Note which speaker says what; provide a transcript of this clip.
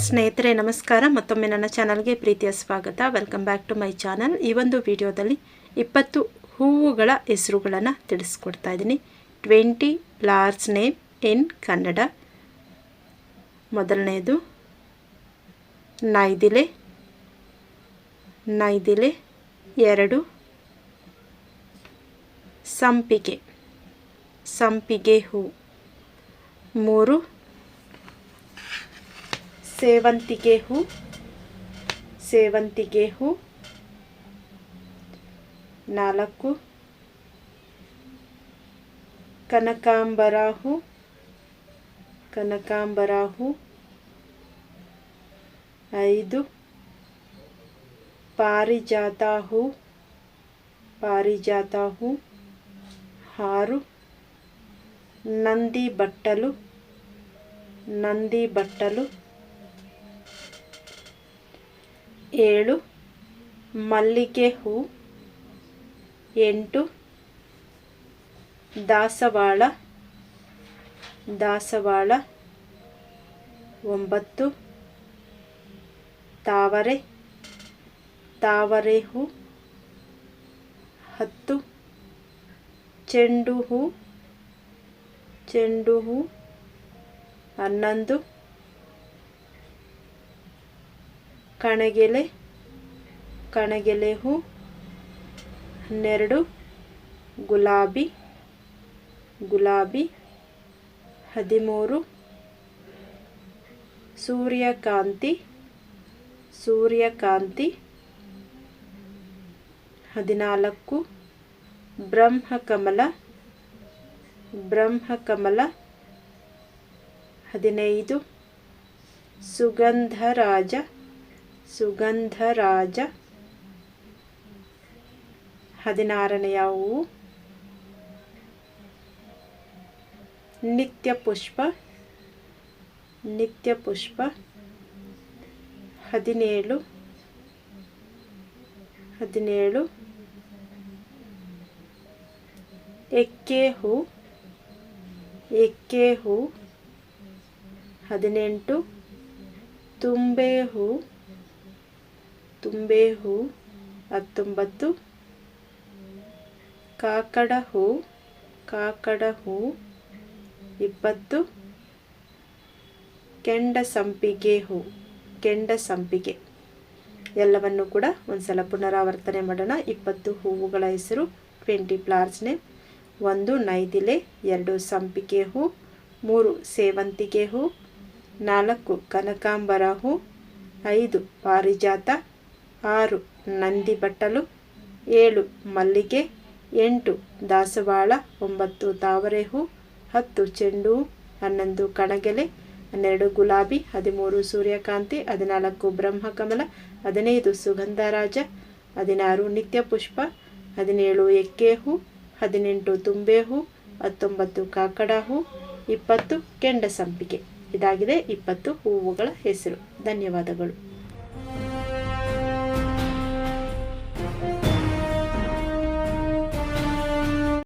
Speaker 1: ಸ್ನೇಹಿತರೆ, ನಮಸ್ಕಾರ. ಮತ್ತೊಮ್ಮೆ ನನ್ನ ಚಾನಲ್ಗೆ ಪ್ರೀತಿಯ ಸ್ವಾಗತ. Welcome back to my channel ಈ ಒಂದು ವಿಡಿಯೋದಲ್ಲಿ ಇಪ್ಪತ್ತು ಹೂವುಗಳ ಹೆಸರುಗಳನ್ನು ತಿಳಿಸ್ಕೊಡ್ತಾ ಇದ್ದೀನಿ. Twenty large name in Kannada ಮೊದಲನೆಯದು ನೈದಿಲೆ. ನೈದಿಲೆ, ಎರಡು. ಸಂಪಿಗೆ. ಸಂಪಿಗೆ ಹೂ. ಮೂರು ಸೇವಂತಿಗೆ ಹೂ ಸೇವಂತಿಗೆ ಹೂ ನಾಲ್ಕು ಕನಕಾಂಬರ ಹೂ ಕನಕಾಂಬರ ಹೂ ಐದು ಪಾರಿಜಾತ ಹೂ ಪಾರಿಜಾತ ಹೂ ಆರು, ನಂದಿ ಬಟ್ಟಲು ನಂದಿ ಬಟ್ಟಲು ಏಳು, ಮಲ್ಲಿಗೆ ಹೂ, ಎಂಟು, ದಾಸವಾಳ ದಾಸವಾಳ, ಒಂಬತ್ತು, ತಾವರೆ ತಾವರೆ ಹೂ, ಹತ್ತು, ಚೆಂಡು ಹೂ ಚೆಂಡು ಹೂ, ಹನ್ನೊಂದು ಕಣಗೆಲೆ ಕಣಗೆಲೆ ಹೂ ಹನ್ನೆರಡು ಗುಲಾಬಿ ಗುಲಾಬಿ ಹದಿಮೂರು ಸೂರ್ಯಕಾಂತಿ ಸೂರ್ಯಕಾಂತಿ ಹದಿನಾಲ್ಕು ಬ್ರಹ್ಮಕಮಲ ಬ್ರಹ್ಮಕಮಲ ಹದಿನೈದು ಸುಗಂಧರಾಜ ಸುಗಂಧರಾಜ ಹದಿನಾರನೆಯ ಹೂವು ನಿತ್ಯ ಪುಷ್ಪ ನಿತ್ಯ ಪುಷ್ಪ, ಹದಿನೇಳು ಹದಿನೇಳು, ಎಕ್ಕೆ ಹೂ ಎಕ್ಕೆ ಹೂ, ಹದಿನೆಂಟು, ತುಂಬೆ ಹೂ ತುಂಬೆ ಹೂ, ಹತ್ತೊಂಬತ್ತು. ಕಾಕಡ ಹೂ ಕಾಕಡ ಹೂ, ಇಪ್ಪತ್ತು. ಕೆಂಡ ಸಂಪಿಗೆ ಹೂ, ಕೆಂಡ ಸಂಪಿಗೆ. ಎಲ್ಲವನ್ನು ಕೂಡ ಒಂದ್ಸಲ ಪುನರಾವರ್ತನೆ ಮಾಡೋಣ. ಇಪ್ಪತ್ತು ಹೂವುಗಳ ಹೆಸರು, ಟ್ವೆಂಟಿ ಫ್ಲವರ್ಸ್ನೆ ಒಂದು ನೈದಿಲೆ, ಎರಡು ಸಂಪಿಗೆ ಹೂ, ಮೂರು ಸೇವಂತಿಗೆ ಹೂ, ನಾಲ್ಕು ಕನಕಾಂಬರ ಹೂ, ಐದು ಪಾರಿಜಾತ. ಆರು, ನಂದಿ ಬಟ್ಟಲು, ಏಳು, ಮಲ್ಲಿಗೆ, ಎಂಟು, ದಾಸವಾಳ, ಒಂಬತ್ತು ತಾವರೆ ಹೂ ಹತ್ತು, ಚೆಂಡು, ಹನ್ನೊಂದು, ಕಣಗೆಲೆ, ಹನ್ನೆರಡು, ಗುಲಾಬಿ, ಹದಿಮೂರು, ಸೂರ್ಯಕಾಂತಿ, ಹದಿನಾಲ್ಕು, ಬ್ರಹ್ಮಕಮಲ, ಹದಿನೈದು, ಸುಗಂಧರಾಜ, ಹದಿನಾರು ನಿತ್ಯ ಪುಷ್ಪ ಹದಿನೇಳು ಎಕ್ಕೆ ಹೂ ಹದಿನೆಂಟು ತುಂಬೆ ಹೂ ಹತ್ತೊಂಬತ್ತು ಕಾಕಡ ಹೂ ಇಪ್ಪತ್ತು ಕೆಂಡ ಸಂಪಿಗೆ ಇದಾಗಿದೆ ಇಪ್ಪತ್ತು ಹೂವುಗಳ ಹೆಸರು. ಧನ್ಯವಾದಗಳು.